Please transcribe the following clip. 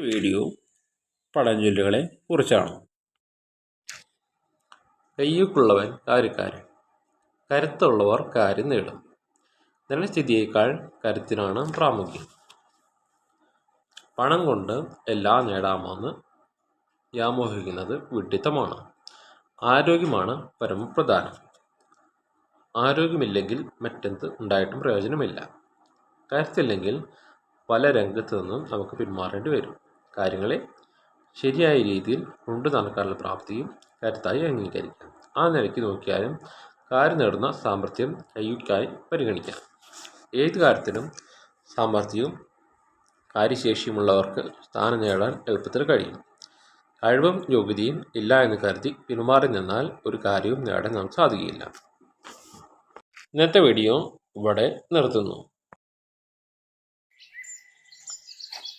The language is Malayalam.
വീഡിയോ പഴഞ്ചൊല്ലുകളെ കുറിച്ചാണ്. കയ്യൂക്കുള്ളവൻ കാര്യക്കാരൻ. കരുത്തുള്ളവർ കാര്യം നേടും. നിലസ്ഥിതിയേക്കാൾ കരുത്തിനാണ് പ്രാമുഖ്യം. പണം കൊണ്ട് എല്ലാം നേടാമെന്ന് വ്യാമോഹിക്കുന്നത് വിഡ്ഢിത്തമാണ്. ആരോഗ്യമാണ് പരമപ്രധാനം. ആരോഗ്യമില്ലെങ്കിൽ മറ്റെന്ത് ഉണ്ടായിട്ടും പ്രയോജനമില്ല. കരുത്തില്ലെങ്കിൽ പല രംഗത്തു നിന്നും നമുക്ക് പിന്മാറേണ്ടി വരും. കാര്യങ്ങളെ ശരിയായ രീതിയിൽ കൊണ്ടു നടക്കാനുള്ള പ്രാപ്തിയും കരുത്തായി അംഗീകരിക്കാം. ആ നിലയ്ക്ക് നോക്കിയാലും കാര്യം നേടുന്ന സാമർഥ്യം കൈക്കായി പരിഗണിക്കാം. ഏത് കാര്യത്തിലും സാമർഥ്യവും കാര്യശേഷിയുമുള്ളവർക്ക് സ്ഥാനം നേടാൻ എളുപ്പത്തിൽ കഴിയും. കഴിവും യോഗ്യതയും ഇല്ല എന്ന് കരുതി പിന്മാറി നിന്നാൽ ഒരു കാര്യവും നേടാൻ നമുക്ക് സാധിക്കില്ല. ഇന്നത്തെ വീഡിയോ ഇവിടെ നിർത്തുന്നു.